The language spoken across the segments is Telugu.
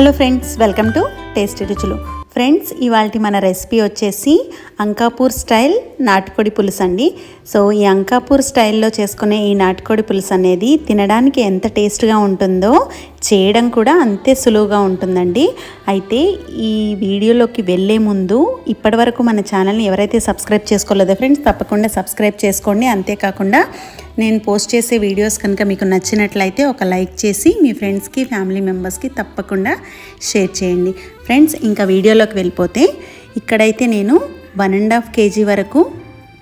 Hello friends welcome to tasty రుచులు. ఫ్రెండ్స్ ఇవాళ మన రెసిపీ వచ్చేసి అంకాపూర్ స్టైల్ నాటుకోడి పులుసు అండి. సో ఈ అంకాపూర్ స్టైల్లో చేసుకునే ఈ నాటుకోడి పులుసు అనేది తినడానికి ఎంత టేస్ట్గా ఉంటుందో చేయడం కూడా అంతే సులువుగా ఉంటుందండి. అయితే ఈ వీడియోలోకి వెళ్ళే ముందు ఇప్పటివరకు మన ఛానల్ని ఎవరైతే సబ్స్క్రైబ్ చేసుకోలేదో ఫ్రెండ్స్ తప్పకుండా సబ్స్క్రైబ్ చేసుకోండి. అంతేకాకుండా నేను పోస్ట్ చేసే వీడియోస్ కనుక మీకు నచ్చినట్లయితే ఒక లైక్ చేసి మీ ఫ్రెండ్స్కి ఫ్యామిలీ మెంబర్స్కి తప్పకుండా షేర్ చేయండి. ఫ్రెండ్స్ ఇంకా వీడియోలోకి వెళ్ళిపోతే ఇక్కడైతే నేను వన్ అండ్ హాఫ్ కేజీ వరకు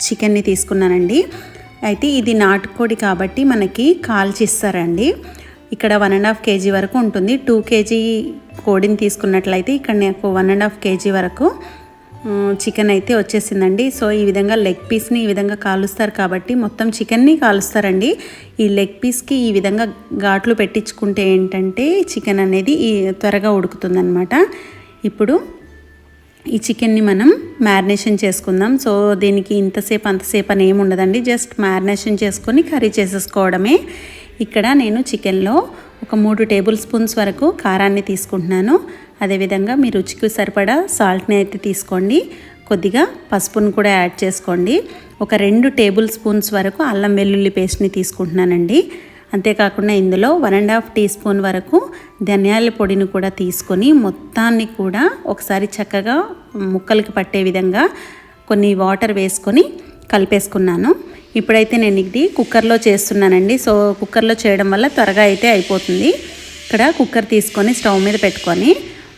చికెన్ని తీసుకున్నానండి. అయితే ఇది నాటుకోడి కాబట్టి మనకి కాల్చి ఇస్తారండి ఇక్కడ వన్ అండ్ హాఫ్ కేజీ వరకు ఉంటుంది. టూ కేజీ కోడిని తీసుకున్నట్లయితే ఇక్కడ నాకు వన్ అండ్ హాఫ్ కేజీ వరకు చికెన్ అయితే వచ్చేసిందండి. సో ఈ విధంగా లెగ్ పీస్ని ఈ విధంగా కాలుస్తారు కాబట్టి మొత్తం చికెన్ని కాలుస్తారండి. ఈ లెగ్ పీస్కి ఈ విధంగా ఘాట్లు పెట్టించుకుంటే ఏంటంటే చికెన్ అనేది ఈ త్వరగా ఉడుకుతుందనమాట ఇప్పుడు ఈ చికెన్ని మనం మ్యారినేషన్ చేసుకుందాం. సో దీనికి ఇంతసేపు అంతసేపు అని ఏమి ఉండదండి. జస్ట్ మ్యారినేషన్ చేసుకొని కర్రీ చేసేసుకోవడమే. ఇక్కడ నేను చికెన్లో ఒక మూడు టేబుల్ స్పూన్స్ వరకు కారాన్ని తీసుకుంటున్నాను. అదేవిధంగా మీ రుచికి సరిపడా సాల్ట్ని అయితే తీసుకోండి. కొద్దిగా పసుపును కూడా యాడ్ చేసుకోండి. ఒక రెండు టేబుల్ స్పూన్స్ వరకు అల్లం వెల్లుల్లి పేస్ట్ని తీసుకుంటున్నానండి. అంతేకాకుండా ఇందులో one and half teaspoon వరకు ధనియాల పొడిని కూడా తీసుకొని మొత్తాన్ని కూడా ఒకసారి చక్కగా ముక్కలకి పట్టే విధంగా కొన్ని వాటర్ వేసుకొని కలిపేసుకున్నాను. ఇప్పుడైతే నేను ఇది కుక్కర్లో చేస్తున్నానండి. సో కుక్కర్లో చేయడం వల్ల త్వరగా అయితే అయిపోతుంది. ఇక్కడ కుక్కర్ తీసుకొని స్టవ్ మీద పెట్టుకొని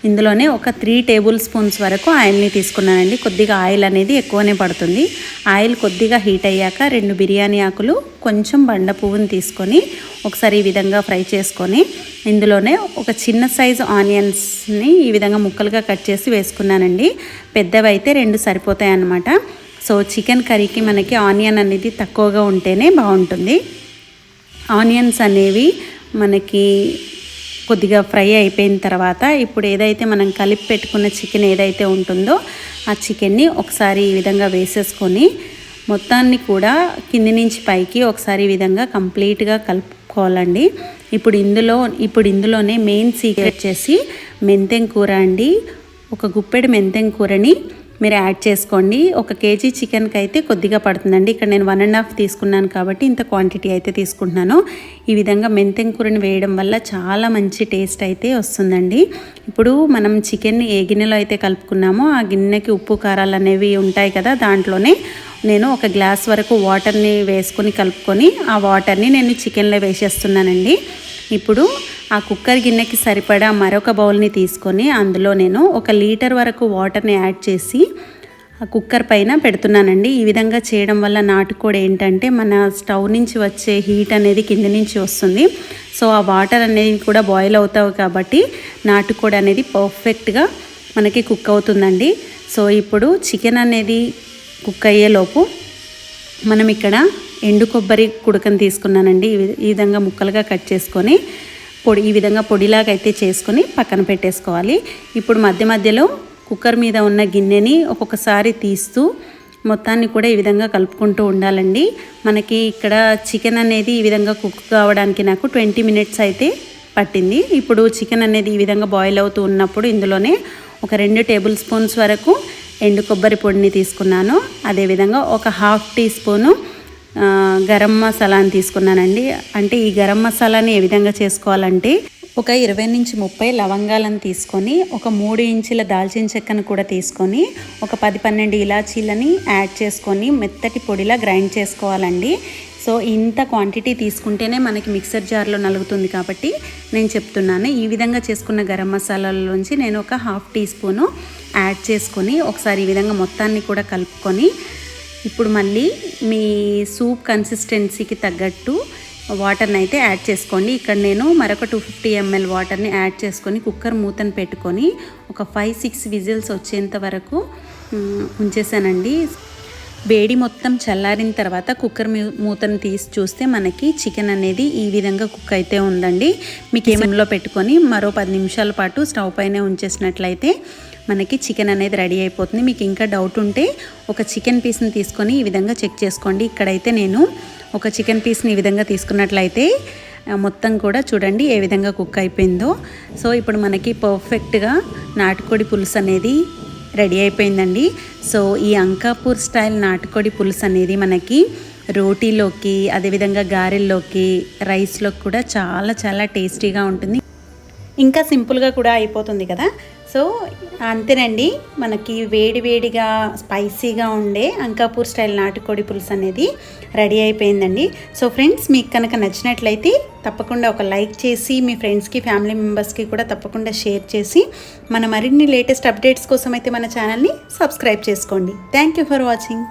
ఇందులోనే ఒక త్రీ టేబుల్ స్పూన్స్ వరకు ఆయిల్ని తీసుకున్నానండి. కొద్దిగా ఆయిల్ అనేది ఎక్కువనే పడుతుంది. ఆయిల్ కొద్దిగా హీట్ అయ్యాక రెండు బిర్యానీ ఆకులు కొంచెం బండ పువ్వుని తీసుకొని ఒకసారి ఈ విధంగా ఫ్రై చేసుకొని ఇందులోనే ఒక చిన్న సైజు ఆనియన్స్ని ఈ విధంగా ముక్కలుగా కట్ చేసి వేసుకున్నానండి. పెద్దవి అయితే రెండు సరిపోతాయి అన్నమాట సో చికెన్ కర్రీకి మనకి ఆనియన్ అనేది తక్కువగా ఉంటేనే బాగుంటుంది. ఆనియన్స్ అనేవి మనకి కొద్దిగా ఫ్రై అయిపోయిన తర్వాత ఇప్పుడు ఏదైతే మనం కలిపి పెట్టుకున్న చికెన్ ఏదైతే ఉంటుందో ఆ చికెన్ని ఒకసారి ఈ విధంగా వేసేసుకొని మొత్తాన్ని కూడా కింది నుంచి పైకి ఒకసారి ఈ విధంగా కంప్లీట్గా కలుపుకోవాలండి. ఇప్పుడు ఇందులో ఇప్పుడు ఇందులోనే మెయిన్ సీక్రెట్ చేసి మెంతెం కూర అండి. ఒక గుప్పెడు మెంతెం కూరని మీరు యాడ్ చేసుకోండి. ఒక కేజీ చికెన్కి అయితే కొద్దిగా పడుతుందండి. ఇక్కడ నేను వన్ అండ్ హాఫ్ తీసుకున్నాను కాబట్టి ఇంత క్వాంటిటీ అయితే తీసుకుంటున్నాను. ఈ విధంగా మెంతెం కూరని వేయడం వల్ల చాలా మంచి టేస్ట్ అయితే వస్తుందండి. ఇప్పుడు మనం చికెన్ని ఏ గిన్నెలో అయితే కలుపుకున్నామో ఆ గిన్నెకి ఉప్పు కారాలు అనేవి ఉంటాయి కదా దాంట్లోనే నేను ఒక గ్లాస్ వరకు వాటర్ని వేసుకొని కలుపుకొని ఆ వాటర్ని నేను చికెన్లో వేసేస్తున్నానండి. ఇప్పుడు ఆ కుక్కర్ గిన్నెకి సరిపడా మరొక బౌల్ని తీసుకొని అందులో నేను ఒక లీటర్ వరకు వాటర్ని యాడ్ చేసి ఆ కుక్కర్ పైన పెడుతున్నానండి. ఈ విధంగా చేయడం వల్ల నాటుకోడి ఏంటంటే మన స్టవ్ నుంచి వచ్చే హీట్ అనేది కింద నుంచి వస్తుంది. సో ఆ వాటర్ అనేది కూడా బాయిల్ అవుతావు కాబట్టి నాటుకోడి అనేది పర్ఫెక్ట్గా మనకి కుక్ అవుతుందండి. సో ఇప్పుడు చికెన్ అనేది కుక్ అయ్యేలోపు మనం ఇక్కడ ఎండు కొబ్బరి కుడకని తీసుకున్నానండి. ఈ విధంగా ముక్కలుగా కట్ చేసుకొని పొడి ఈ విధంగా పొడిలాగా అయితే చేసుకొని పక్కన పెట్టేసుకోవాలి. ఇప్పుడు మధ్య మధ్యలో కుక్కర్ మీద ఉన్న గిన్నెని ఒక్కొక్కసారి తీస్తూ మొత్తాన్ని కూడా ఈ విధంగా కలుపుకుంటూ ఉండాలండి. మనకి ఇక్కడ చికెన్ అనేది ఈ విధంగా కుక్ కావడానికి నాకు ట్వంటీ మినిట్స్ అయితే పట్టింది. ఇప్పుడు చికెన్ అనేది ఈ విధంగా బాయిల్ అవుతూ ఉన్నప్పుడు ఇందులోనే ఒక రెండు టేబుల్ స్పూన్స్ వరకు ఎండు కొబ్బరి పొడిని తీసుకున్నాను. అదేవిధంగా ఒక హాఫ్ టీ స్పూను గరం మసాలాని తీసుకున్నానండి. అంటే ఈ గరం మసాలాని ఏ విధంగా చేసుకోవాలంటే ఒక ఇరవై నుంచి ముప్పై లవంగాలను తీసుకొని ఒక మూడు ఇంచుల దాల్చిన చెక్కను కూడా తీసుకొని ఒక పది పన్నెండు ఇలాచీలని యాడ్ చేసుకొని మెత్తటి పొడిలా గ్రైండ్ చేసుకోవాలండి. సో ఇంత క్వాంటిటీ తీసుకుంటేనే మనకి మిక్సర్ జార్లో నలుగుతుంది కాబట్టి నేను చెప్తున్నాను. ఈ విధంగా చేసుకున్న గరం మసాలాలోంచి నేను ఒక హాఫ్ టీ స్పూను యాడ్ చేసుకొని ఒకసారి ఈ విధంగా మొత్తాన్ని కూడా కలుపుకొని ఇప్పుడు మళ్ళీ మీ సూప్ కన్సిస్టెన్సీకి తగ్గట్టు వాటర్ని అయితే యాడ్ చేసుకోండి. ఇక్కడ నేను మరొక టూ ఫిఫ్టీ ఎంఎల్ వాటర్ని యాడ్ చేసుకొని కుక్కర్ మూతను పెట్టుకొని ఒక ఫైవ్ సిక్స్ విజిల్స్ వచ్చేంత వరకు ఉంచేసానండి. వేడి మొత్తం చల్లారిన తర్వాత కుక్కర్ మూతను తీసి చూస్తే మనకి చికెన్ అనేది ఈ విధంగా కుక్ అయితే ఉందండి. మీకు ఏమేమిలో పెట్టుకొని మరో పది నిమిషాల పాటు స్టవ్ పైనే ఉంచేసినట్లయితే మనకి చికెన్ అనేది రెడీ అయిపోతుంది. మీకు ఇంకా డౌట్ ఉంటే ఒక చికెన్ పీస్ని తీసుకొని ఈ విధంగా చెక్ చేసుకోండి. ఇక్కడైతే నేను ఒక చికెన్ పీస్ని ఈ విధంగా తీసుకున్నట్లయితే మొత్తం కూడా చూడండి ఏ విధంగా కుక్ అయిపోయిందో. సో ఇప్పుడు మనకి పర్ఫెక్ట్గా నాటుకోడి పులుసు అనేది రెడీ అయిపోయిందండి. సో ఈ అంకాపూర్ స్టైల్ నాటుకోడి పులుసు అనేది మనకి రోటీలోకి అదేవిధంగా గారెల్లోకి రైస్లోకి కూడా చాలా చాలా టేస్టీగా ఉంటుంది. ఇంకా సింపుల్గా కూడా అయిపోతుంది కదా? సో అంతేనండి. మనకి వేడివేడిగా స్పైసీగా ఉండే అంకాపూర్ స్టైల్ నాటుకోడి పులుసు అనేది రెడీ అయిపోయిందండి. సో ఫ్రెండ్స్ మీకు కనుక నచ్చినట్లయితే తప్పకుండా ఒక లైక్ చేసి మీ ఫ్రెండ్స్కి ఫ్యామిలీ మెంబర్స్కి కూడా తప్పకుండా షేర్ చేసి మన మరిన్ని లేటెస్ట్ అప్డేట్స్ కోసం అయితే మన ఛానల్ని సబ్స్క్రైబ్ చేసుకోండి. Thank you for watching.